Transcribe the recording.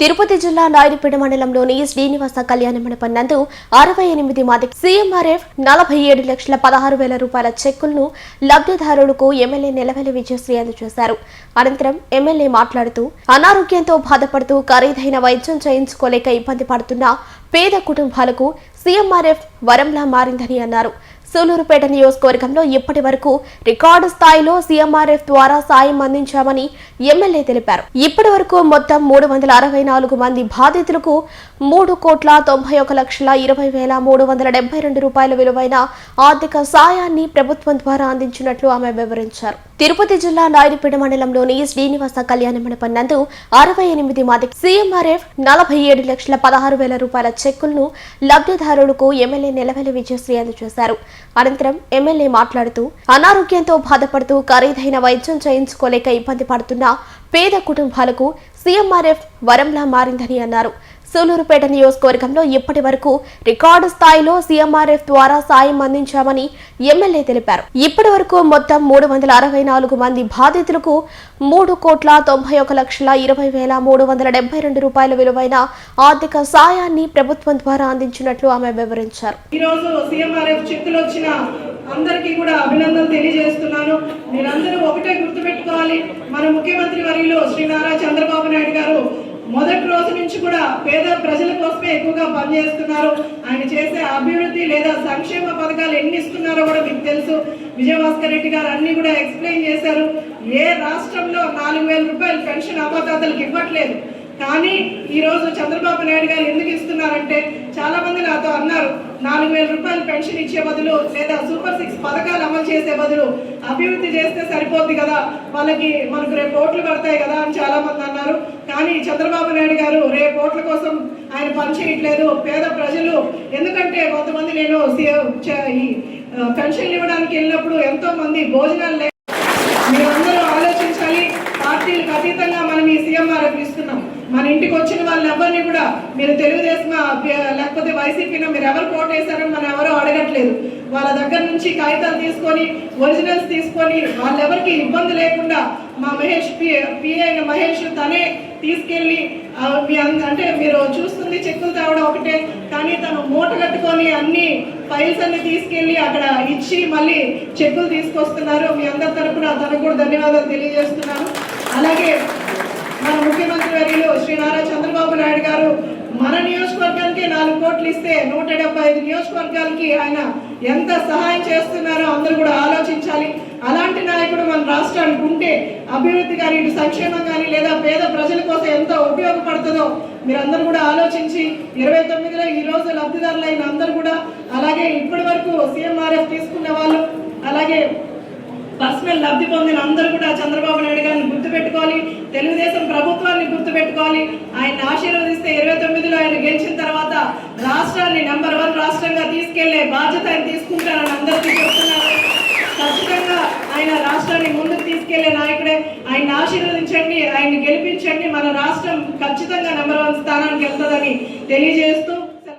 తిరుపతి జిల్లా నాయుడుపేట మండలంలోని శ్రీనివాస కళ్యాణ మండపం నందు అరవై ఎనిమిది మంది సీఎంఆర్ఎఫ్ నలభై ఏడు లక్షల పదహారు వేల రూపాయల చెక్కులను లబ్ధిదారులకు ఎమ్మెల్యే నెలవెల విజయశ్రీ అందజేశారు. అనంతరం ఎమ్మెల్యే మాట్లాడుతూ అనారోగ్యంతో బాధపడుతూ ఖరీదైన వైద్యం చేయించుకోలేక ఇబ్బంది పడుతున్న పేద కుటుంబాలకు సీఎంఆర్ఎఫ్ వరంలా మారిందని అన్నారు. సూలూరుపేట నియోజకవర్గంలో ఇప్పటి వరకు రికార్డు స్థాయిలో సీఎంఆర్ఎఫ్ ద్వారా సాయం అందించామని ఎమ్మెల్యే తెలిపారు. ఇప్పటి వరకు మొత్తం మూడు వందల అరవై నాలుగు మంది బాధితులకు మూడు కోట్ల తొంభై ఒక లక్షల ఇరవై వేల మూడు వందల డెబ్బై రెండు రూపాయల విలువైన ఆర్థిక సాయాన్ని ప్రభుత్వం ద్వారా అందించినట్లు ఆమె వివరించారు. తిరుపతి జిల్లా నాయుడుపేట మండలంలోని శ్రీనివాస కళ్యాణ మండపం నందు అరవై ఎనిమిది మంది సీఎంఆర్ఎఫ్ నలభై ఏడు లక్షల పదహారు వేల రూపాయల చెక్కులను లబ్ధిదారులకు ఎమ్మెల్యే నిలవెల విజయశ్రీ అందజేశారు. అనంతరం ఎమ్మెల్యే మాట్లాడుతూ అనారోగ్యంతో బాధపడుతూ ఖరీదైన వైద్యం చేయించుకోలేక ఇబ్బంది పడుతున్న పేద కుటుంబాలకు సీఎంఆర్ఎఫ్ వరంలా మారిందని అన్నారు. సూలూరుపేట నియోజకవర్గంలో ఇప్పటి వరకు రికార్డు స్థాయిలో సీఎంఆర్ఎఫ్ ద్వారా సాయం అందించామని ఎమ్మెల్యే తెలిపారు. ఇప్పటి వరకు మొత్తం మూడు వందల అరవై నాలుగు మంది బాధితులకు మూడు కోట్ల తొంభై ఒక లక్షల ఇరవై వేల మూడు వందల డెబ్బై రెండు రూపాయల విలువైన ఆర్థిక సాయాన్ని ప్రభుత్వం ద్వారా అందించినట్లు ఆమె వివరించారు. ఈరోజు సీఎంఆర్ఎఫ్ చెక్కులు వచ్చిన అందరికీ కూడా అభినందనలు తెలియజేస్తున్నాను. మీరందరూ ఒకటే గుర్తుపెట్టుకోవాలి. మన ముఖ్యమంత్రి వర్యులు శ్రీ నారా చంద్రబాబు నాయుడు గారు మొదటి రోజు నుంచి కూడా పేద ప్రజల కోసమే ఎక్కువగా పనిచేస్తున్నారు. ఆయన చేసే అభివృద్ధి లేదా సంక్షేమ పథకాలు ఎన్ని ఇస్తున్నారో కూడా మీకు తెలుసు. విజయభాస్కర్ రెడ్డి గారు అన్ని కూడా ఎక్స్ప్లెయిన్ చేశారు. ఏ రాష్ట్రంలో నాలుగు వేల రూపాయలు పెన్షన్ అవ్వదాతలకు ఇవ్వట్లేదు. కానీ ఈ రోజు చంద్రబాబు నాయుడు గారు ఎందుకు ఇస్తున్నారంటే చాలా మంది నాతో అన్నారు నాలుగు వేల రూపాయలు పెన్షన్ ఇచ్చే బదులు లేదా సూపర్ సిక్స్ పథకాలు అమలు చేసే బదులు అభివృద్ధి చేస్తే సరిపోద్ది కదా? వాళ్ళకి మనకు రేపు ఓట్లు పడతాయి కదా అని చాలా మంది అన్నారు. చంద్రబాబు నాయుడు గారు రేపు ఓట్ల కోసం ఆయన పని చేయట్లేదు. పేద ప్రజలు ఎందుకంటే కొంతమంది నేను సి- పెన్షన్లు ఇవ్వడానికి వెళ్ళినప్పుడు ఎంతో మంది భోజనాలు లే- మీరందరూ ఆలోచించాలి. పార్టీలకు అతీతంగా మనం ఈ సీఎంఆర్ఎఫ్ ఇస్తున్నాం మన ఇంటికి వచ్చిన వాళ్ళని ఎవరిని కూడా మీరు తెలుగుదేశం లేకపోతే వైసీపీలో మీరు ఎవరు కోట్ వేశారని మనం ఎవరో అడగట్లేదు. వాళ్ళ దగ్గర నుంచి కాగితాలు తీసుకొని ఒరిజినల్స్ తీసుకొని వాళ్ళెవరికి ఇబ్బంది లేకుండా మా మహేష్ పి అయిన మహేష్ తనే తీసుకెళ్ళి మీ అంటే మీరు చూస్తుంది చెక్కులు తేవడం ఒకటే కానీ తను మూట కట్టుకొని అన్ని ఫైల్స్ అన్ని తీసుకెళ్ళి అక్కడ ఇచ్చి మళ్ళీ చెక్కులు తీసుకొస్తున్నారు. మీ అందరి తరపున తనకు కూడా ధన్యవాదాలు తెలియజేస్తున్నాను. అలాగే మన ముఖ్యమంత్రి వర్యులు శ్రీ నారా చంద్రబాబు నాయుడు గారు మన నియోజకవర్గానికి నాలుగు కోట్లు ఇస్తే నూట డెబ్బై ఐదు నియోజకవర్గాలకి ఆయన ఎంత సహాయం చేస్తున్నారో అందరూ కూడా ఆలోచించాలి. అలాంటి నాయకుడు మన రాష్ట్రానికి ఉంటే అభివృద్ధి కానీ ఇటు సంక్షేమం కానీ లేదా పేద ప్రజల కోసం ఎంతో ఉపయోగపడుతుందో మీరందరూ కూడా ఆలోచించి ఇరవై తొమ్మిదిలో ఈ రోజు లబ్ధిదారులైన అందరూ కూడా అలాగే ఇప్పటి వరకు సీఎంఆర్ఎఫ్ తీసుకున్న వాళ్ళు అలాగే పర్సనల్ లబ్ధి పొందిన అందరూ కూడా చంద్రబాబు నాయుడు గారిని గుర్తుపెట్టుకోవాలి. తెలుగుదేశం ప్రభుత్వాన్ని గుర్తుపెట్టుకోవాలి ఆయన ఆశీర్వదిస్తే ఇరవై తొమ్మిదిలో ఆయన గెలిచిన తర్వాత రాష్ట్రాన్ని నంబర్ వన్ రాష్ట్రంగా తీసుకెళ్ళే బాధ్యత ఆయన తీసుకుంటారని అందరికీ చెప్తున్నారు. ఖచ్చితంగా ఆయన రాష్ట్రాన్ని ముందుకు తీసుకెళ్ళే నాయకుడే. ఆయన ఆశీర్వదించండి ఆయన్ని గెలిపించండి. మన రాష్ట్రం ఖచ్చితంగా నెంబర్ వన్ స్థానానికి వెళ్తుందని తెలియజేస్తూ